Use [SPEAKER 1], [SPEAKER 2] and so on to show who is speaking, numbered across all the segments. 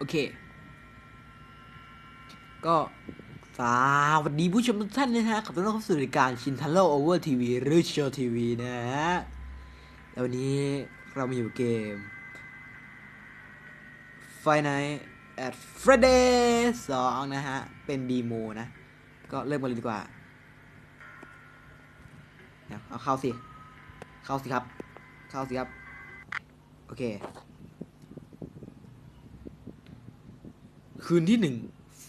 [SPEAKER 1] โอเค ก็สวัสดีผู้ชมทุกท่านนะฮะขอต้อนรับเข้าสู่รายการชินทันโลโอเวอร์ทีวีหรือโชว์ทีวีนะฮะแล้ววันนี้เรามาอยู่เกม f i n i g h t at Freddy 2 นะฮะ เป็นดีโมนะ ก็เริ่มกันเลยดีกว่าเอาเข้าสิ เข้าสิครับ เข้าสิครับ โอเค คืนที่หนึ่ง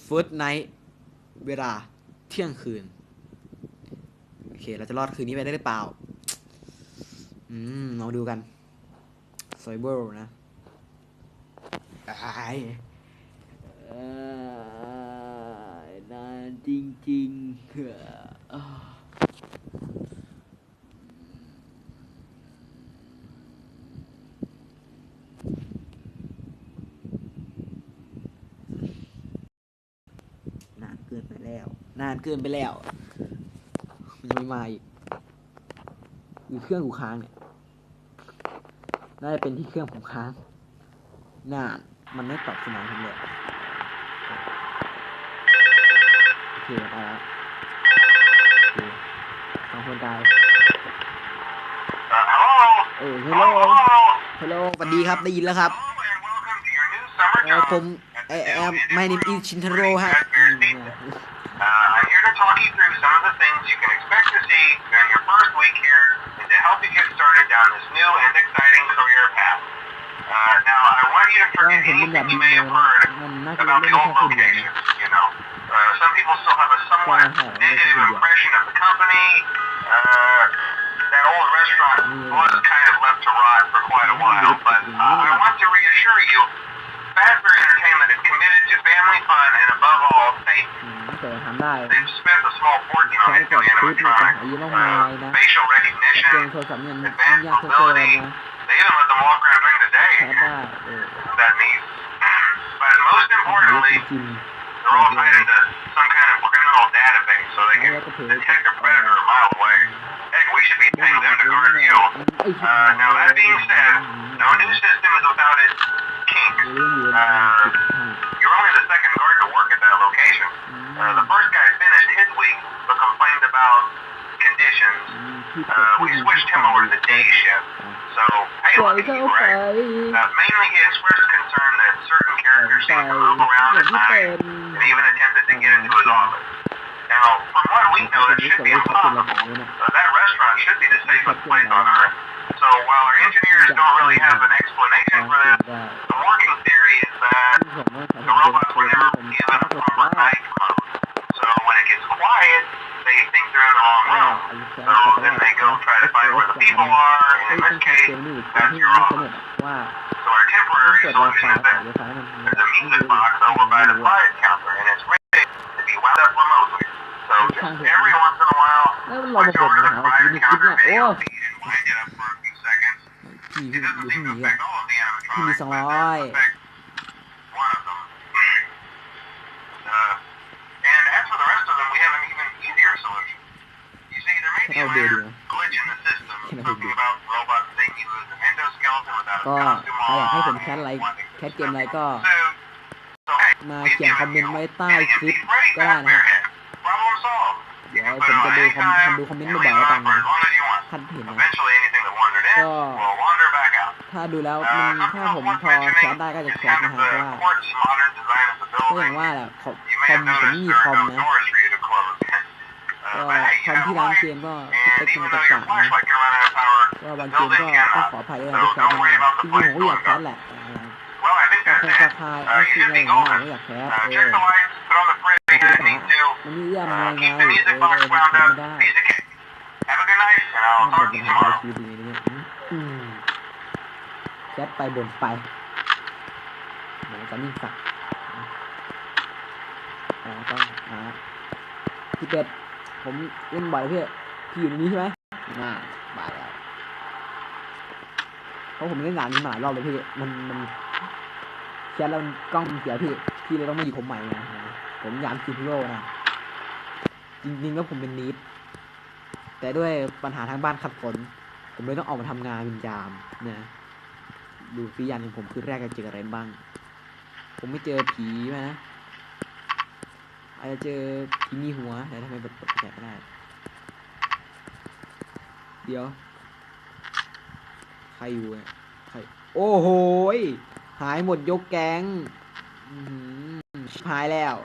[SPEAKER 1] First Night เวลาเที่ยงคืน โอเค เราจะรอดคืนนี้ไปได้หรือเปล่า อืมลองดูกันไซเบอร์นะไอ้เอ่อนานจริงๆเฮ้ออ้าวนานเกินไปแล้ว นานเกินไปแล้ว มันยังไม่มาอีกหรือเครื่องกูค้างเนี่ย น่าจะเป็นที่เครื่องผมค้าง นาน มันไม่ตอบสนองผมเลยโอเคไปแล้วโอเคสองคนตาย
[SPEAKER 2] Uh, hello.
[SPEAKER 1] เออฮัลโหล
[SPEAKER 2] Hello.
[SPEAKER 1] ฮัลโหลสวัสดีครับ ได้ยินแล้วครับ
[SPEAKER 2] Hello, and welcome to your new summer
[SPEAKER 1] เออ
[SPEAKER 2] job
[SPEAKER 1] ผม
[SPEAKER 2] at
[SPEAKER 1] เอ
[SPEAKER 2] the
[SPEAKER 1] อ
[SPEAKER 2] new
[SPEAKER 1] my name is
[SPEAKER 2] Indian
[SPEAKER 1] Shintaro ฮะ
[SPEAKER 2] Foods
[SPEAKER 1] อืม
[SPEAKER 2] Pizza.
[SPEAKER 1] เนี่ย
[SPEAKER 2] Uh, I'm here to we're talking through some of the things you can expect to see during your first week here and to help you get started down this new and exciting career path. Uh, now, I want you to forget anything you may have heard about the old locations, you know. Uh, some people still have a somewhat negative impression of the company. Uh, that old restaurant was kind of left to rot for quite a while, but uh, I want to reassure you committed to family fun and above all, safety.
[SPEAKER 1] อืมแต่ทำได้
[SPEAKER 2] They've spent a small fortune on
[SPEAKER 1] Sorry
[SPEAKER 2] its new
[SPEAKER 1] for the food,
[SPEAKER 2] animatronics,
[SPEAKER 1] but you don't mind,
[SPEAKER 2] uh,
[SPEAKER 1] nah.
[SPEAKER 2] facial
[SPEAKER 1] เกม
[SPEAKER 2] recognition,
[SPEAKER 1] โทรศัพท์เนี่ยมัน
[SPEAKER 2] advanced
[SPEAKER 1] ยากเหลือเกิน
[SPEAKER 2] mobility.
[SPEAKER 1] นะ
[SPEAKER 2] They even let them walk around during the day.
[SPEAKER 1] ใช้ได้เออ
[SPEAKER 2] That neat. But most
[SPEAKER 1] หาเยอะ
[SPEAKER 2] importantly,
[SPEAKER 1] จริง
[SPEAKER 2] they're all tied into some kind of criminal database, so they can detect a predator a mile away. Heck, we should be
[SPEAKER 1] ๆ
[SPEAKER 2] paying them to guard you.
[SPEAKER 1] ไอ้ชิบ
[SPEAKER 2] Uh,
[SPEAKER 1] หาย
[SPEAKER 2] now that being said, Uh, we switched him over to the day shift. So, hey,
[SPEAKER 1] look at
[SPEAKER 2] you, right? Uh, mainly he expressed concern that certain characters
[SPEAKER 1] seem
[SPEAKER 2] to move around at night and even attempted to get into his office. Now, from what we know, it should be impossible. Uh, that restaurant should be the safest place on Earth. So while our engineers don't really have an explanation for this, There's a music box over by the fire counter, and it's ready to be wound up remotely. So every once in a while, switch over to the
[SPEAKER 1] fire
[SPEAKER 2] counter and wind it up for a few seconds. It doesn't seem to affect all of the animatronics, but it does one of them. And as for the rest of them, we have an even easier solution. You see, there may be a glitch in the system, something about robots thinking he an endoskeleton without a costume on.
[SPEAKER 1] แคทเกมอะไรก็ มาเขียนคอมเมนต์ไว้ใต้คลิปก็ได้นะ
[SPEAKER 2] ฮะ
[SPEAKER 1] เดี๋ยวผมจะดูคอมดูคอมเมนต์บ่อยๆแล้วกันนะท่านเห็นนะก็ถ้าดูแล้วมันถ้าผมพอแคสได้ก็จะแคสนะฮะว่าก็อย่างว่าแหละคอมผมมีคอมนะก็คอมที่ร้านเกมก็สเปคมันแต
[SPEAKER 2] ก
[SPEAKER 1] ต่างนะก็บางเกมก็ต้องขออภัยด้วยนะที่
[SPEAKER 2] ที่
[SPEAKER 1] จริผมอยากแคสแหละ
[SPEAKER 2] Well, I think
[SPEAKER 1] แต่ ค
[SPEAKER 2] that's
[SPEAKER 1] งคา
[SPEAKER 2] it.
[SPEAKER 1] คาย
[SPEAKER 2] Uh,
[SPEAKER 1] ไอ้
[SPEAKER 2] you
[SPEAKER 1] สิ่ง
[SPEAKER 2] should
[SPEAKER 1] อะไร
[SPEAKER 2] be
[SPEAKER 1] อย่างเงี้ยผม
[SPEAKER 2] golden.
[SPEAKER 1] ก็อยากแคส
[SPEAKER 2] Uh,
[SPEAKER 1] เอ
[SPEAKER 2] check
[SPEAKER 1] อ
[SPEAKER 2] the lights, put on the fridge
[SPEAKER 1] แต่
[SPEAKER 2] if
[SPEAKER 1] ปัญ
[SPEAKER 2] you
[SPEAKER 1] หา
[SPEAKER 2] need to.
[SPEAKER 1] มันมีเรื่อง
[SPEAKER 2] Uh,
[SPEAKER 1] อะไรไง
[SPEAKER 2] keep the
[SPEAKER 1] เอ
[SPEAKER 2] music
[SPEAKER 1] อ
[SPEAKER 2] box
[SPEAKER 1] มัน
[SPEAKER 2] wound
[SPEAKER 1] แคส
[SPEAKER 2] up.
[SPEAKER 1] ไม่ได้
[SPEAKER 2] Piece of cake. Have a good night, and I'll
[SPEAKER 1] มัน
[SPEAKER 2] talk
[SPEAKER 1] เป็
[SPEAKER 2] to
[SPEAKER 1] น
[SPEAKER 2] you
[SPEAKER 1] ปัญหา
[SPEAKER 2] tomorrow.
[SPEAKER 1] ชีวิตอย่างนี้เนี่ยอืมแคสไปบ่นไปเหมือนจะนิ่งสักอ่าต้องอ่าพี่เป็ดผมเล่นบ่อยพี่พี่อยู่ในนี้ใช่ไหมน่าบ่ายแล้วเพราะผมเล่นงานนี้มาหลายรอบเลยพี่มันมัน แคสแล้วกล้องเสียพี่พี่เลยต้องมาอยู่ผมใหม่ไงผมยามคิวโร่นะจริงๆแล้วผมเป็นนิดแต่ด้วยปัญหาทางบ้านขัดฝนผมเลยต้องออกมาทำงานเป็นยามนะดูฟิยานของผมคือแรกจะเจออะไรบ้าง ผมไม่เจอผีมานะอาจจะเจอผีมีหัวแต่ทำไมเปิดเปิดแกไม่ได้เดี๋ยว ใครอยู่เนี่ยใคร โอ้โห หายหมดยกแก๊งหายแล้ว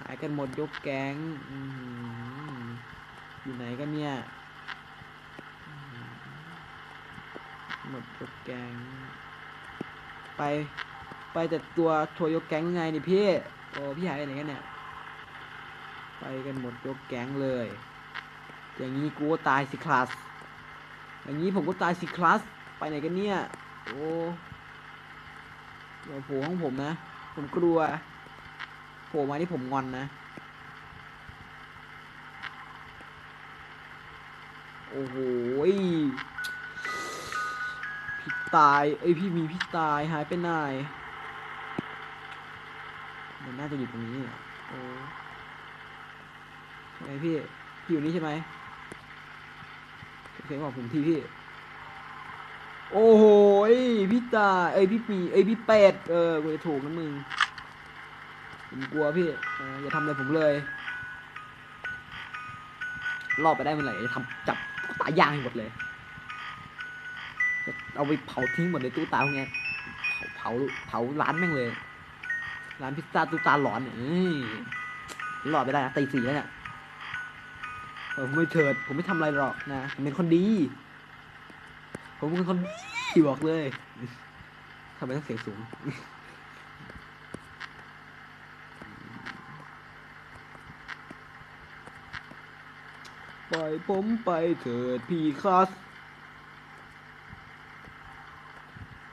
[SPEAKER 1] หายกันหมดยกแก๊งอยู่ไหนกันเนี่ย หมดยกแก๊งไป ไปแต่ตัวทัวยกแก๊งไงนี่พี่ โอ้พี่หายไปไหนกันเนี่ย ไปกันหมดยกแก๊งเลย อย่างนี้กูก็ตายสิคลาสอย่างนี้ผมก็ตายสิคลาสไปไหนกันเนี่ย โอ้ อย่าโผล่ของผมนะ ผมกลัวโผล่มาที่ผมงอนนะ โอ้โหพี่ตาย เอ้ยพี่มีพี่ตายหายไปไหนมันน่าจะอยู่ตรงนี้โอ้ใช่ไหมพี่ พี่อยู่นี่ใช่ไหมเสียงบอกผมทีพี่ โอ้โหพี่ตาเอ้พี่ปีเอ้พี่เป็ดเออกูจะถูกนะมึงผมกลัวพี่อย่าทำอะไรผมเลยรอบไปได้เมื่อไหร่จะทำจับตายยางให้หมดเลยเอาไปเผาทิ้งหมดเลยตู้ตาพวกนี้เผาเผาเผาร้านแม่งเลย ร้านพิซซ่าตู้ตาหลอนเนี่ยรอดไปได้นะตีสี่แล้วเนี่ยผมไม่เถิด ผมไม่ทำอะไรหรอกนะผมเป็นคนดี ผมเป็นคนดีบอกเลยทำไมต้องเสียงสูงปล่อยผมไปเถิดพี่คลาส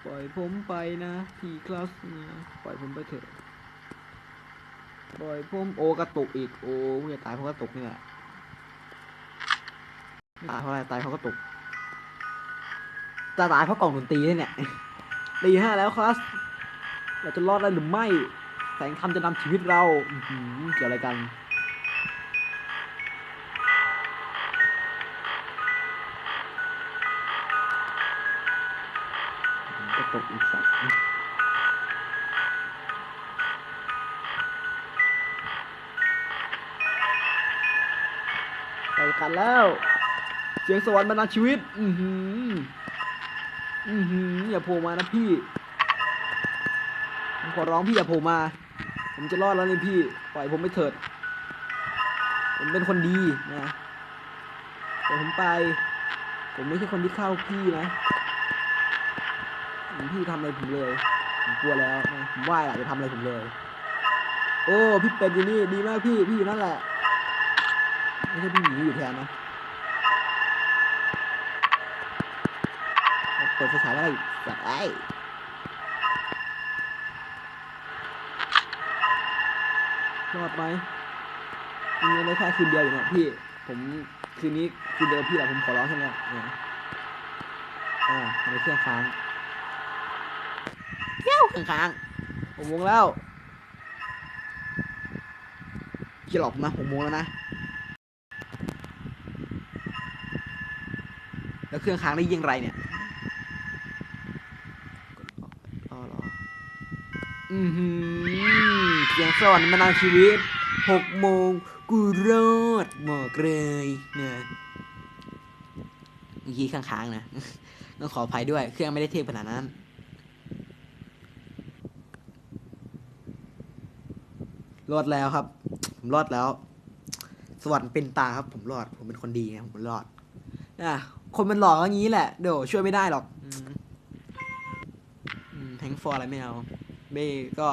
[SPEAKER 1] ปล่อยผมไปนะพี่คลาสนะปล่อยผมไปเถิดปล่อยผมโอกระตุกอีกโอ้กูจะตายเพราะกระตุกนี่แหละตายเพราะอะไรตายเพราะกระตุก จะตายเพราะกล่องดนตรีเนี่ยตีห้าแล้วคลาสเราจะรอดได้หรือไม่ แสงธรรมจะนำชีวิตเราเกี่ยวอะไรกัน ก็ตกอีกสัตว์ไปกันแล้ว เสียงสวรรค์บรรดาชีวิต อือหือ อือหืออย่าโผล่มานะพี่ผมขอร้องพี่อย่าโผล่มา ผมจะรอดแล้วนี่พี่ ปล่อยผมไปเถิด ผมเป็นคนดีนะปล่อยผมไป ผมไม่ใช่คนที่เข้าพี่นะพี่ทำอะไรผมเลย ผมกลัวแล้วนะผมว่าอยากจะทำอะไรผมเลย โอ้ พี่เป็ดอยู่นี่ ดีมากพี่ พี่อยู่นั่นแหละ ไม่ใช่พี่หมีอยู่แทนนะ ดไฟฉายแล้วไอ้สัตว์ไอ้รอดไหมมีเงินได้แค่คืนเดียวอยู่เนี่ยพี่ ผมคืนนี้คืนเดียวพี่แหละผมขอร้องใช่ไหมเนี่ยอ่าทำไมเครื่องค้างเที่ยวข้างๆหกโมงแล้วกี่หลอกผมนะหกโมงแล้วนะ แล้วเครื่องค้างได้ยังไรเนี่ยกดออกรอรอ อือหือเสียงสวรรค์มานานชีวิตหกโมงกูรอดบอกเลยเนี่ยเมื่อกี้ค้างๆนะต้องขออภัยด้วย เครื่องไม่ได้เทพขนาดนั้นรอดแล้วครับ ผมรอดแล้ว สวรรค์เป็นตาครับ ผมรอด ผมเป็นคนดีไงผมรอดอะคนมันหลอกอย่างนี้แหละเดี๋ยวช่วยไม่ได้หรอกแทงฟอร์อะไรไม่เอา เบ้ก็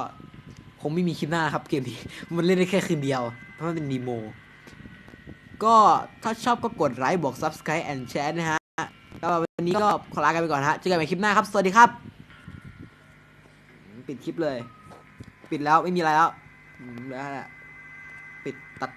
[SPEAKER 1] คงไม่มีคลิปหน้าครับเกมนี้ มันเล่นได้แค่คืนเดียว เพราะมันเป็นดีโม ก็ถ้าชอบก็กดไลค์บอก subscribe and share นะฮะ ก็วันนี้ก็ขอลากันไปก่อนฮะ เจอกันใหม่คลิปหน้าครับ สวัสดีครับ ปิดคลิปเลย ปิดแล้วไม่มีอะไรแล้วแล้วแหละปิดตัดจบ